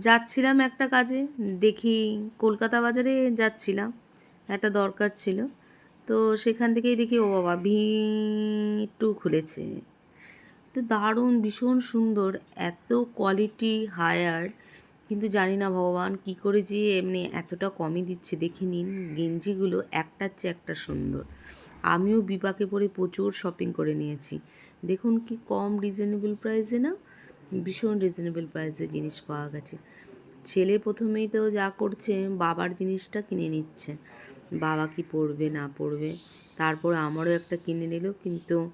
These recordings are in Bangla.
যাচ্ছিলাম একটা কাজে, দেখি কলকাতা বাজারে যাচ্ছিলাম, একটা দরকার ছিল। তো সেখান থেকেই দেখি, ও বাবা ভি টু খুলেছে তো দারুণ ভীষণ সুন্দর এত কোয়ালিটি হায়ার কিন্তু জানি না ভগবান কি করে যে এমনি এতটা কমই দিচ্ছে দেখে নিন গেঞ্জিগুলো একটার চেয়ে একটা সুন্দর আমিও বিপাকে পড়ে প্রচুর শপিং করে নিয়েছি দেখুন কি কম রিজনেবল প্রাইসে না ভীষণ রিজনেবল প্রাইসে জিনিস পাওয়া গেছে। ছেলে প্রথমেই তো যা করছে, বাবার জিনিসটা কিনে নিচ্ছে। বাবা কি পড়বে, না পড়বে? তারপর আমারও একটা কিনে নিল, কিন্তু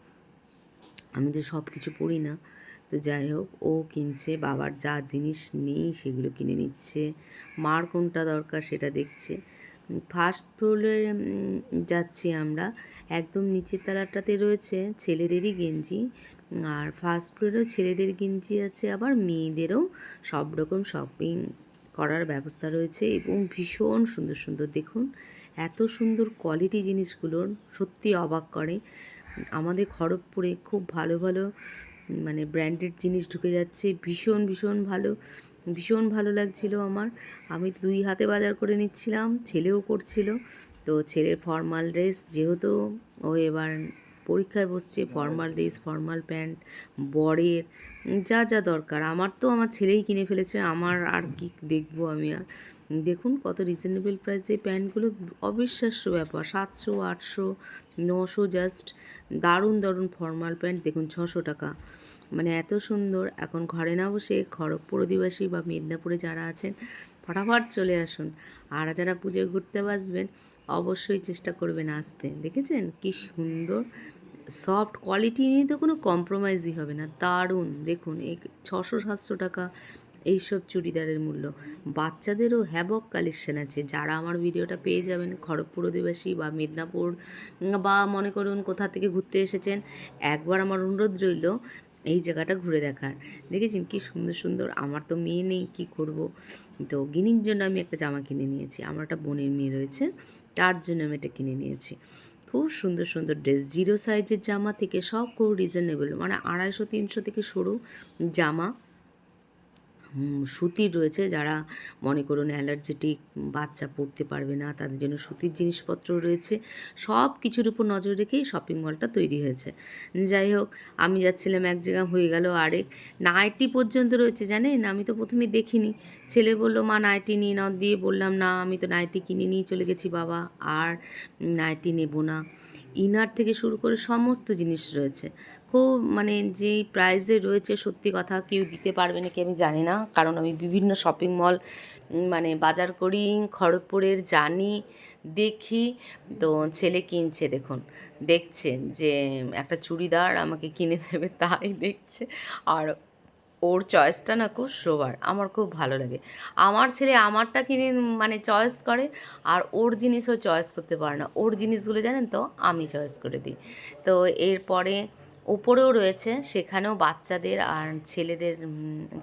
আমি তো সব কিছু পড়ি না। তো যাই হোক, ও কিনছে, বাবার যা জিনিস নেই সেগুলো কিনে নিচ্ছে। মার কোনটা দরকার সেটা দেখছে। ফার্স্ট ফ্লোরে যাচ্ছি আমরা। একদম নিচের তলাটাতে রয়েছে ছেলেদেরই গেঞ্জি। আর ফার্স্ট ফ্লোরেও ছেলেদের গেঞ্জি আছে, আবার মেয়েদেরও সব রকম শপিং করার ব্যবস্থা রয়েছে এবং ভীষণ সুন্দর সুন্দর। দেখুন, এত সুন্দর কোয়ালিটি জিনিসগুলোর সত্যি অবাক করে। আমাদের খড়গপুরে খুব ভালো ভালো মানে ব্র্যান্ডেড জিনিস ঢুকে যাচ্ছে, ভীষণ ভীষণ ভালো ভীষণ ভালো লাগছিল আমার। আমি দুই হাতে বাজার করে নিচ্ছিলাম, ছেলেও করছিল। তো ছেলের ফর্মাল ড্রেস যেহেতু, ও এবার পরীক্ষায় বসছে ফর্মাল ড্রেস ফর্মাল প্যান্ট বরের যা যা দরকার। আমার তো আমার ছেলেই কিনে ফেলেছে আমার আর কি দেখব আমি আর। দেখুন কত রিজনেবল প্রাইসে প্যান্টগুলো অবিশ্বাস্য ব্যাপার। সাতশো আটশো নশো জাস্ট দারুণ দারুণ ফর্মাল প্যান্ট দেখুন ছশো টাকা। মানে এত সুন্দর এখন ঘরে না বসে খড়গপুর অধিবাসী বা মেদিনীপুরে যারা আছেন ফটাফট চলে আসুন। আর যারা পুজোয় ঘুরতে বাসবেন অবশ্যই চেষ্টা করবেন আসতে। দেখেছেন? কি সুন্দর সফট কোয়ালিটি নিয়ে তো কোনো কম্প্রোমাইজই হবে না। দারুণ। দেখুন এই ছশো সাতশো টাকা এইসব চুড়িদারের মূল্য। বাচ্চাদেরও হ্যাবক কালেকশন আছে। যারা আমার ভিডিওটা পেয়ে যাবেন, খড়গপুর অধিবাসী বা মেদিনীপুর বা মনে করুন কোথা থেকে ঘুরতে এসেছেন, একবার আমার অনুরোধ রইল, এই জায়গাটা ঘুরে দেখার। দেখেছেন কি সুন্দর সুন্দর? আমার তো মেয়ে নেই, কি করব? তো গিনির জন্য আমি একটা জামা কিনে নিয়েছি। আমার একটা বোনের মেয়ে রয়েছে, তার জন্য আমি এটা কিনে নিয়েছি। খুব সুন্দর সুন্দর ড্রেস জিরো সাইজের জামা থেকে সব খুব রিজনেবল মানে আড়াইশো, তিনশো থেকে শুরু জামা। সুতির রয়েছে। যারা মনে করুন অ্যালার্জেটিক বাচ্চা পড়তে পারবে না, তাদের জন্য সুতির জিনিসপত্র রয়েছে। সব কিছুর উপর নজর রেখেই শপিং মলটা তৈরি হয়েছে। যাই হোক, আমি যাচ্ছিলাম এক জায়গা, হয়ে গেল আরেক। নাইটি পর্যন্ত রয়েছে, জানেন? আমি তো প্রথমে দেখিনি। ছেলে বলল, মা, নাইটি নিয়ে নাও। দিয়ে বললাম, না, আমি তো নাইটি কিনে নিয়ে চলে গেছি, বাবা। আর নাইটি নেব না। ইনার থেকে শুরু করে সমস্ত জিনিস রয়েছে। খুব মানে যেই প্রাইজে রয়েছে, সত্যি কথা কেউ দিতে পারবে নাকি আমি জানি না। কারণ আমি বিভিন্ন শপিং মল মানে বাজার করি, খড়গপুরের জানি, দেখি। তো ছেলে কিনছে, দেখুন, দেখছে যে একটা চুড়িদার আমাকে কিনে দেবে, তাই দেখছে। আর ওর চয়েসটা না খুব শোবার আমার খুব ভালো লাগে। আমার ছেলে আমারটা কিনে মানে চয়েস করে, আর ওর জিনিসও চয়েস করতে পারে না। ওর জিনিসগুলো জানেন তো, আমি চয়েস করে দিই। তো এরপরে ওপরেও রয়েছে, সেখানেও বাচ্চাদের আর ছেলেদের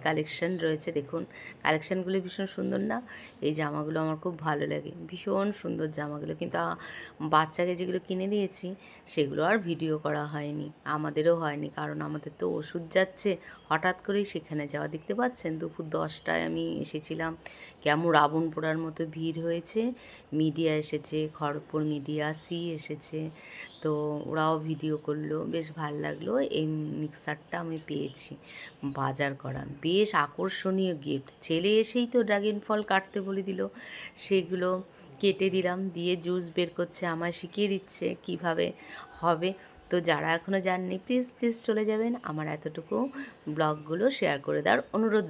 কালেকশন রয়েছে। দেখুন কালেকশানগুলো ভীষণ সুন্দর না? এই জামাগুলো আমার খুব ভালো লাগে। ভীষণ সুন্দর জামাগুলো। কিন্তু বাচ্চাকে যেগুলো কিনে দিয়েছি, সেগুলো আর ভিডিও করা হয়নি, আমাদেরও হয়নি। কারণ আমাদের তো ওষুধ যাচ্ছে, হঠাৎ করেই সেখানে যাওয়া। দেখতে পাচ্ছেন, দুপুর দশটায় আমি এসেছিলাম। কেমন রাবণ পোড়ার মতো ভিড় হয়েছে। মিডিয়া এসেছে, খড়গপুর মিডিয়া, সি এসেছে। তো ওরাও ভিডিও করল। বেশ ভালো লাগল এই মিক্সারটা আমি পেয়েছি। বাজার করা। বেশ আকর্ষণীয় গিফট ছেলে এসেই তো ড্রাগন ফল কাটতে বলে দিল। সেগুলো কেটে দিলাম, দিয়ে জুস বের করছে, আমায় শিখিয়ে দিচ্ছে কীভাবে হবে। তো যারা এখনও যাননি প্লিজ প্লিজ চলে যাবেন। আমার এতটুকু। ব্লগগুলো শেয়ার করে দেওয়ার অনুরোধ